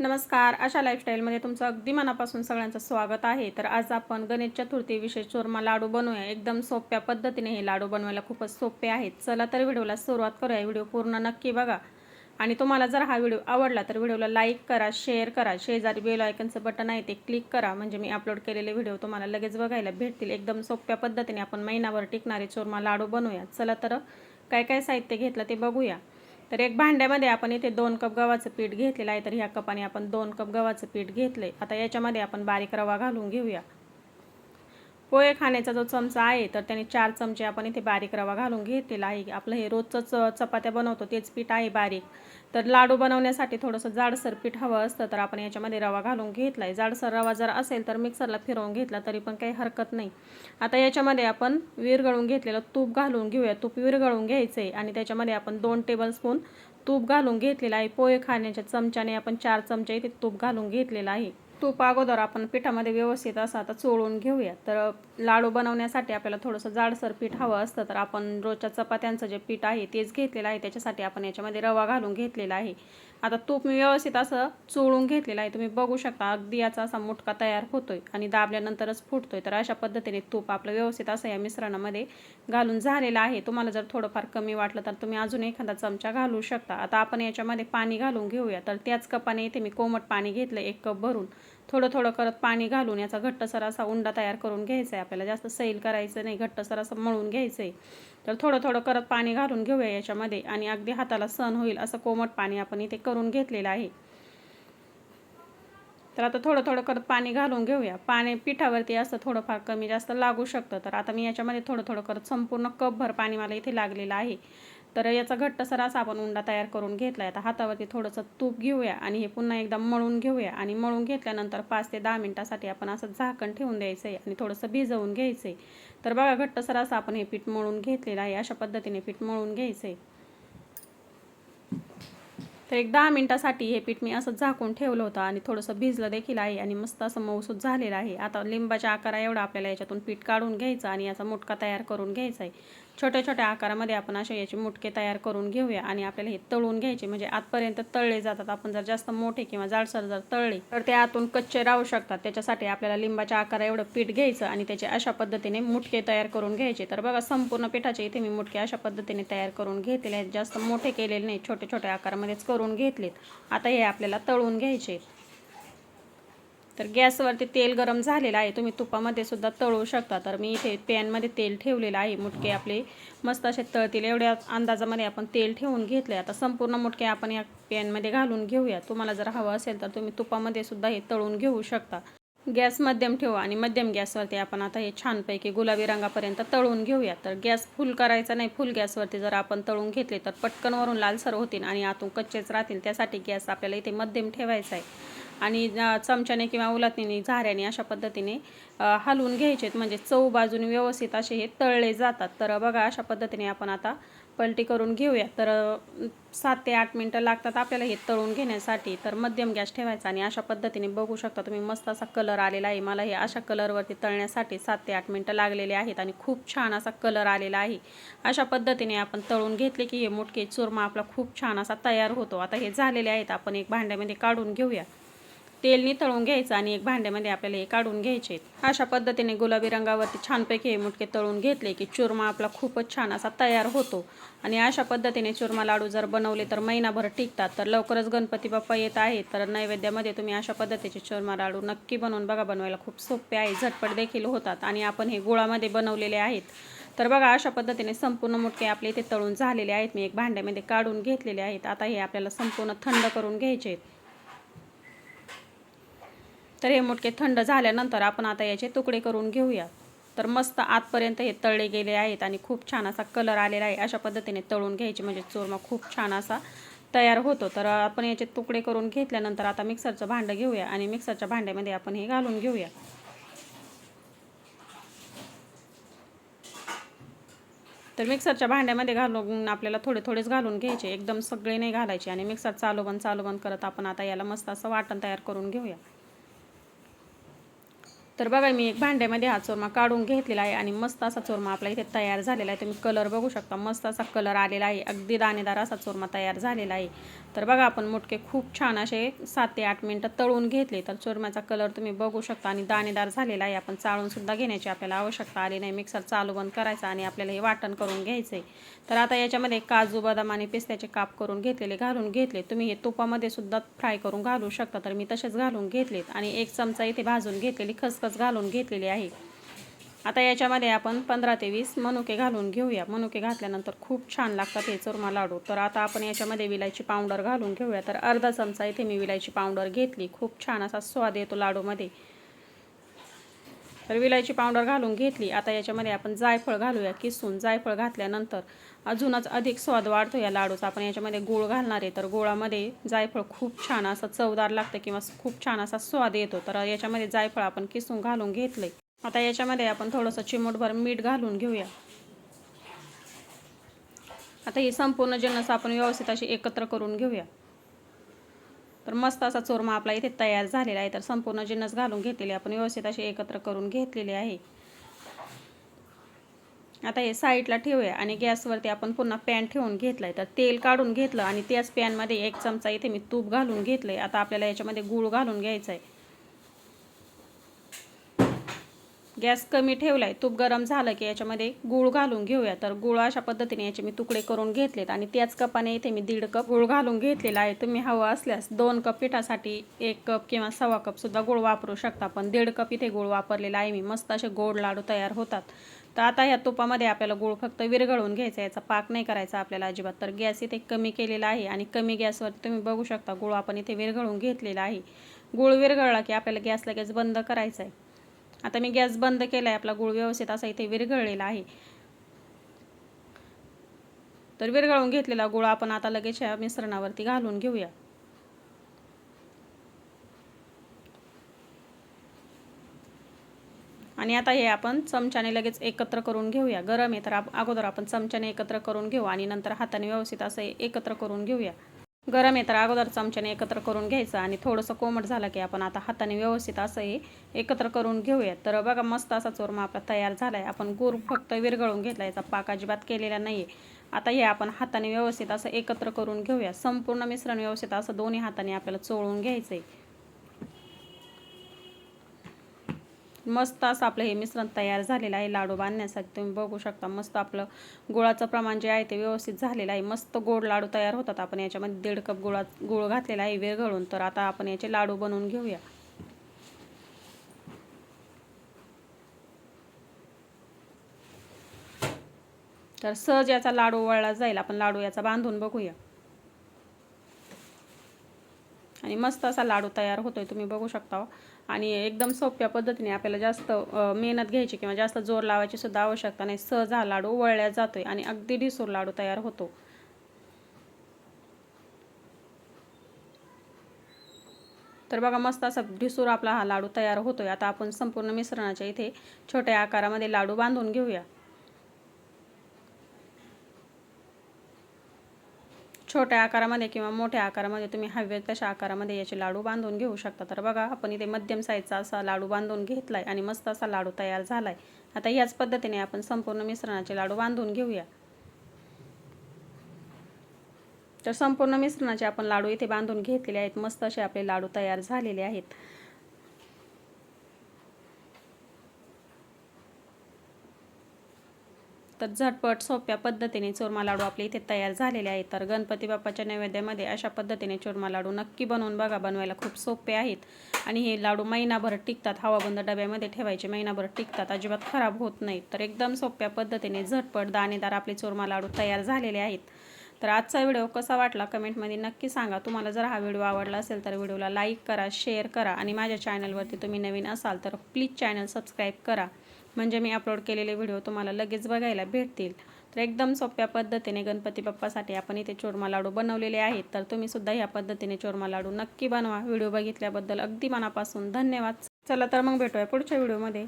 नमस्कार. अशा लाईफस्टाईलमध्ये तुमचं अगदी मनापासून सगळ्यांचं स्वागत आहे. तर आज आपण गणेश चतुर्थी विशेष चोरमा लाडू बनवूया. एकदम सोप्या पद्धतीने हे लाडू बनवायला खूपच सोपे आहेत. चला तर व्हिडिओला सुरुवात करूया. व्हिडिओ पूर्ण नक्की बघा. आणि तुम्हाला जर हा व्हिडिओ आवडला तर व्हिडिओला लाईक करा शेअर करा. शेजारी बेल आयकनचं बटन आहे ते क्लिक करा. म्हणजे मी अपलोड केलेले व्हिडिओ तुम्हाला लगेच बघायला भेटतील. एकदम सोप्या पद्धतीने आपण महिनाभर टिकणारे चोरमा लाडू बनवूया. चला तर काय काय साहित्य घेतलं ते बघूया. तर एक भांड्यामध्ये आपण इथे दोन कप गव्हाचं पीठ घेतलेलं आहे. तर ह्या कपाने आपण दोन कप गव्हाचं पीठ घेतलंय आता याच्यामध्ये आपण बारीक रवा घालून घेऊया. पोहे खाण्याचा जो चमचा आहे तर त्याने चार चमचे आपण इथे बारीक रवा घालून घेतलेला आहे. आपलं हे रोजचंच चपात्या बनवतो तेच पीठ आहे बारीक. तर लाडू बनवण्यासाठी थोडंसं जाडसर पीठ हवं असतं तर आपण याच्यामध्ये रवा घालून घेतला आहे जाडसर रवा जर असेल तर मिक्सरला फिरवून घेतला तरी पण काही हरकत नाही. आता याच्यामध्ये आपण विरघळून घेतलेलं तूप घालून घेऊया. तूप विरघळून घ्यायचं आहे आणि त्याच्यामध्ये आपण दोन टेबलस्पून तूप घालून घेतलेलं आहे. पोहे खाण्याच्या चमच्याने आपण चार चमचे इथे तूप घालून घेतलेलं आहे. तूप अगोदर आपण पिठामध्ये व्यवस्थित असं आता चोळून घेऊया. तर लाडू बनवण्यासाठी आपल्याला थोडंसं जाडसर पीठ हवं असतं तर आपण रोजच्या चपात्यांचं जे पीठ आहे तेच घेतलेलं आहे. त्याच्यासाठी आपण याच्यामध्ये रवा घालून घेतलेला आहे. आता तूप मी व्यवस्थित असं चोळून घेतलेलं आहे. तुम्ही बघू शकता अगदी याचा असा मुटका तयार होतोय आणि दाबल्यानंतरच फुटतोय. तर अशा पद्धतीने तूप आपलं व्यवस्थित असं या मिश्रणामध्ये घालून झालेलं आहे. तुम्हाला जर थोडंफार कमी वाटलं तर तुम्ही अजून एखादा चमचा घालू शकता. आता आपण याच्यामध्ये पाणी घालून घेऊया. तर त्याच कपाने इथे मी कोमट पाणी घेतलं एक कप भरून. थोडं थोडं करत पाणी घालून याचा घट्टसर असा उंडा तयार करून घ्यायचा आहे. आपल्याला जास्त सैल करायचं नाही घट्टसर असं मळून घ्यायचं आहे तर थोडं थोडं करत पाणी घालून घेऊया याच्यामध्ये आणि अगदी हाताला सण होईल असं कोमट पाणी आपण इथे करून घेतलेलं आहे. तर आता थोडं थोडं करत पाणी घालून घेऊया. पाणी पिठावरती असं थोडंफार कमी जास्त लागू शकतं. तर आता मी याच्यामध्ये थोडं थोडं करत संपूर्ण कपभर पाणी मला इथे लागलेलं आहे. तर याचा घट्टसर असा आपण उंडा तयार करून घेतला आहे आता हातावरती थोडंसं तूप घेऊया आणि हे पुन्हा एकदा मळून घेऊया. आणि मळून घेतल्यानंतर पाच ते दहा मिनटासाठी आपण असं झाकण ठेवून द्यायचं आहे आणि थोडंसं भिजवून घ्यायचं आहे तर बघा घट्टसर असं आपण हे पीठ मळून घेतलेलं आहे. अशा पद्धतीने पीठ मळून घ्यायचं आहे तर एक दहा मिनटासाठी हे पीठ मी असं झाकून ठेवलं होतं आणि थोडंसं भिजलं देखील आहे आणि मस्त असं मऊसूत झालेलं आहे. आता लिंबाच्या आकारा एवढा आपल्याला याच्यातून पीठ काढून घ्यायचं आणि याचा मुटका तयार करून घ्यायचा आहे छोट्या छोट्या आकारामध्ये आपण असे याचे मुटके तयार करून घेऊया आणि आपल्याला हे तळून घ्यायचे. म्हणजे आतपर्यंत तळले जातात. आपण जर जास्त मोठे किंवा जाडसर जर तळले तर ते आतून कच्चे राहू शकतात. त्याच्यासाठी आपल्याला लिंबाच्या आकारा एवढं पीठ घ्यायचं आणि त्याचे अशा पद्धतीने मुटके तयार करून घ्यायचे. तर बघा संपूर्ण पिठाचे इथे मी मुटके अशा पद्धतीने तयार करून घेतलेले आहेत. जास्त मोठे केलेले नाही छोटे छोट्या आकारामध्येच करून घेतलेत. आता हे आपल्याला तळून घ्यायचे. तर गॅसवरती तेल गरम झालेलं आहे. तुम्ही तुपामध्ये सुद्धा तळू शकता. तर मी इथे पॅनमध्ये तेल ठेवलेलं आहे. मुटके आपले मस्त असे तळतील. एवढ्या अंदाजामध्ये आपण तेल ठेवून घेतले आता संपूर्ण मुटके आपण या पॅनमध्ये घालून घेऊया. तुम्हाला जर हवं असेल तर तुम्ही तुपामध्ये सुद्धा हे तळून घेऊ शकता. गॅस मध्यम ठेवा आणि मध्यम गॅसवरती आपण आता हे छानपैकी गुलाबी रंगापर्यंत तळून घेऊया. तर गॅस फुल करायचा नाही. फुल गॅसवरती जर आपण तळून घेतले तर पटकन वरून लालसर होतील आणि आतून कच्चेच राहतील. त्यासाठी गॅस आपल्याला इथे मध्यम ठेवायचा आहे. आणि चमच्याने किंवा उलटणीने झाऱ्याने अशा पद्धतीने हलवून घ्यायचेत. म्हणजे चव बाजूने व्यवस्थित असे हे तळले जातात. तर बघा अशा पद्धतीने आपण आता पलटी करून घेऊया. तर सात ते आठ मिनटं लागतात आपल्याला हे तळून घेण्यासाठी. तर मध्यम गॅस ठेवायचा आणि अशा पद्धतीने बघू शकता तुम्ही मस्त असा कलर आलेला आहे. मला हे अशा कलरवरती तळण्यासाठी सात ते आठ मिनटं लागलेले आहेत आणि खूप छान असा कलर आलेला आहे. अशा पद्धतीने आपण तळून घेतले की हे मोठके चुरमा आपला खूप छान असा तयार होतो. आता हे झालेले आहेत. आपण एक भांड्यामध्ये काढून घेऊया. तेल नितळून घ्यायचं आणि एक भांड्यामध्ये आपल्याला हे काढून घ्यायचे अशा पद्धतीने गुलाबी रंगावरती छानपैकी हे मुटके तळून घेतले की चुरमा आपला खूपच छान असा तयार होतो. आणि अशा पद्धतीने चुरमा लाडू जर बनवले तर महिनाभर टिकतात. तर लवकरच गणपती बाप्पा येत आहे तर नैवेद्यामध्ये तुम्ही अशा पद्धतीचे चुरमा लाडू नक्की बनवून बघा. बनवायला खूप सोपे आहे. झटपट देखील होतात. आणि आपण हे गुळामध्ये बनवलेले आहेत. तर बघा अशा पद्धतीने संपूर्ण मुटके आपले इथे तळून झालेले आहेत. मी एक भांड्यामध्ये काढून घेतलेले आहेत. आता हे आपल्याला संपूर्ण थंड करून घ्यायचे आहेत. तर हे मुटके थंड झाल्यानंतर आपण आता याचे तुकडे करून घेऊया. तर मस्त आतपर्यंत हे तळले गेले आहेत आणि खूप छान असा कलर आलेला आहे. अशा पद्धतीने तळून घ्यायचे म्हणजे चोरमा खूप छान असा तयार होतो. तर आपण याचे तुकडे करून घेतल्यानंतर आता मिक्सरचं भांडं घेऊया आणि मिक्सरच्या भांड्यामध्ये आपण हे घालून घेऊया. तर मिक्सरच्या भांड्यामध्ये घालून आपल्याला थोडे थोडेच घालून घ्यायचे. एकदम सगळे नाही घालायचे आणि मिक्सर चालू बंद चालू बंद करत आपण आता याला मस्त असं वाटण तयार करून घेऊया. तर बघा मी एक भांड्यामध्ये हा चोरमा काढून घेतलेला आहे आणि मस्त असा चोरमा आपला इथे तयार झालेला आहे. तुम्ही कलर बघू शकता मस्त असा कलर आलेला आहे. अगदी दाणेदार असा चोरमा तयार झालेला आहे. तर बघा आपण मुटके खूप छान असे सात ते आठ मिनटं तळून घेतले. तर चुरम्याचा कलर तुम्ही बघू शकता आणि दाणेदार झालेला आहे. आपण चाळूनसुद्धा घेण्याची आपल्याला आवश्यकता आली नाही. मिक्सर चालू बंद करायचा आणि आपल्याला हे वाटण करून घ्यायचं आहे तर आता याच्यामध्ये काजू बदाम आणि पिस्त्याचे काप करून घेतलेले घालून घेतले. तुम्ही हे तुपामध्ये सुद्धा फ्राय करून घालू शकता. तर मी तसेच घालून घेतलेत. आणि एक चमचा इथे भाजून घेतलेली खसखस घालून घेतलेली आहे. आता याच्यामध्ये आपण पंधरा ते वीस मनुके घालून घेऊया. मनुके घातल्यानंतर खूप छान लागतात हे चुरमा लाडू. तर आता आपण याच्यामध्ये विलायची पावडर घालून घेऊया. तर अर्धा चमचा इथे मी विलायची पावडर घेतली. खूप छान असा स्वाद येतो लाडूमध्ये. तर विलायची पावडर घालून घेतली. आता याच्यामध्ये आपण जायफळ घालूया किसून जायफळ घातल्यानंतर अजूनच अधिक स्वाद वाढतो या लाडूचा. आपण याच्यामध्ये गूळ घालणार आहे. तर गुळामध्ये जायफळ खूप छान असं चवदार लागतं किंवा खूप छान असा स्वाद येतो. तर याच्यामध्ये जायफळ आपण किसून घालून घेतलं आता याच्यामध्ये आपण थोडंसं चिमूटभर मीठ घालून घेऊया. आता ही संपूर्ण जिन्नस आपण व्यवस्थित अशी एकत्र करून घेऊया. तर मस्त असा चोरमा आपला इथे तयार झालेला आहे. तर संपूर्ण जिन्नस घालून घेतलेली आपण व्यवस्थित अशी एकत्र करून घेतलेली आहे. आता हे साईडला ठेवूया आणि गॅसवरती आपण पुन्हा पॅन ठेवून घेतलं आहे तर तेल काढून घेतलं आणि त्याच पॅनमध्ये एक चमचा इथे मी तूप घालून घेतलं आहे आता आपल्याला याच्यामध्ये गूळ घालून घ्यायचं आहे गॅस कमी ठेवला आहे तूप गरम झालं की याच्यामध्ये गूळ घालून घेऊया. तर गूळ अशा पद्धतीने याचे मी तुकडे करून घेतलेत आणि त्याच कपाने इथे मी दीड कप गूळ घालून घेतलेला आहे. तुम्ही हवं असल्यास दोन कप पिठासाठी एक कप किंवा सव्वा कपसुद्धा गूळ वापरू शकता पण दीड कप इथे गूळ वापरलेला आहे मी. मस्त असे गोड लाडू तयार होतात. तर आता या तुपामध्ये आपल्याला गूळ फक्त विरघळून घ्यायचा याचा पाक नाही करायचा आपल्याला अजिबात. तर गॅस इथे कमी केलेला आहे आणि कमी गॅसवर तुम्ही बघू शकता गूळ आपण इथे विरघळून घेतलेला आहे. गूळ विरघळला की आपल्याला गॅस लगेच बंद करायचा आहे. आता मी गॅस बंद केला आहे आपला गुळ व्यवस्थित असा इथे विरघळलेला आहे. तर विरघळून घेतलेला गुळ आपण आता लगेच या मिश्रणावरती घालून घेऊया. आणि आता हे आपण चमच्याने लगेच एकत्र करून घेऊया. गरम आहे तर अगोदर आपण चमच्याने एकत्र करून घेऊ आणि नंतर हाताने व्यवस्थित असं एकत्र करून घेऊया. गरम आहे तर अगोदर चमच्याने एकत्र करून घ्यायचं आणि थोडंसं कोमट झालं की आपण आता हाताने व्यवस्थित असंही एकत्र करून घेऊया तर बघा मस्त असा चोरमा आपला तयार झाला आहे आपण गुर फक्त विरघळून घेतला याचा पाक अजिबात केलेला नाही आहे आता हे आपण हाताने व्यवस्थित असं एकत्र करून घेऊया. संपूर्ण मिश्रण व्यवस्थित असं दोन्ही हाताने आपल्याला चोळून घ्यायचं आहे मस्त असं आपलं हे मिश्रण तयार झालेलं आहे लाडू बांधण्यासाठी. तुम्ही बघू शकता मस्त आपलं गुळाचं प्रमाण जे आहे ते व्यवस्थित झालेलं आहे. मस्त गोड लाडू तयार होतात आपण याच्यामध्ये दीड कप गुळा गुळ घातलेला आहे विरघळून तर आता आपण याचे लाडू बनवून घेऊया. तर सहज याचा लाडू वळला जाईल. आपण लाडू याचा बांधून बघूया. आणि मस्त असा लाडू तयार होतोय तुम्ही बघू शकता हो. आणि एकदम सोप्या पद्धतीने आपल्याला जास्त मेहनत घ्यायची किंवा जास्त जोर लावायची सुद्धा आवश्यकता नाही. सहज हा लाडू वळल्या जातोय आणि अगदी ढिसूर लाडू तयार होतो. तर बघा मस्त असा ढिसूर आपला हा लाडू तयार होतोय. आता आपण संपूर्ण मिश्रणाच्या इथे छोट्या आकारामध्ये लाडू बांधून घेऊया. छोट्या आकारामध्ये किंवा मोठ्या आकारामध्ये तुम्ही हवे तशा आकारामध्ये याचे लाडू बांधून घेऊ शकता. तर बघा आपण इथे मध्यम साईजचा असा लाडू बांधून घेतलाय आणि मस्त असा लाडू तयार झालाय. आता याच पद्धतीने आपण संपूर्ण मिश्रणाचे लाडू बांधून घेऊया. तर संपूर्ण मिश्रणाचे आपण लाडू इथे बांधून घेतलेले आहेत. मस्त असे आपले लाडू तयार झालेले आहेत. तर झटपट सोप्या पद्धतीने चुरमा लाडू आपले इथे तयार झालेले आहेत. तर गणपती बाप्पाच्या नैवेद्यामध्ये अशा पद्धतीने चुरमा लाडू नक्की बनवून बघा. बनवायला खूप सोपे आहेत. आणि हे लाडू महिनाभर टिकतात. हवाबंद डब्यामध्ये ठेवायचे. महिनाभर टिकतात. अजिबात खराब होत नाहीत. तर एकदम सोप्या पद्धतीने झटपट दाणेदार आपले चुरमा लाडू तयार झालेले आहेत. तर आजचा व्हिडिओ कसा वाटला कमेंटमध्ये नक्की सांगा. तुम्हाला जर हा व्हिडिओ आवडला असेल तर व्हिडिओला लाईक करा शेअर करा आणि माझ्या चॅनलवरती तुम्ही नवीन असाल तर प्लीज चॅनल सबस्क्राईब करा. म्हणजे मी अपलोड केलेले व्हिडिओ तुम्हाला लगेच बघायला भेटतील. तर एकदम सोप्या पद्धतीने गणपती बाप्पासाठी आपण इथे चोरमा लाडू बनवलेले आहेत. तर तुम्ही सुद्धा ह्या पद्धतीने चोरमा लाडू नक्की बनवा. व्हिडिओ बघितल्याबद्दल अगदी मनापासून धन्यवाद. चला तर मग भेटूया पुढच्या व्हिडिओमध्ये.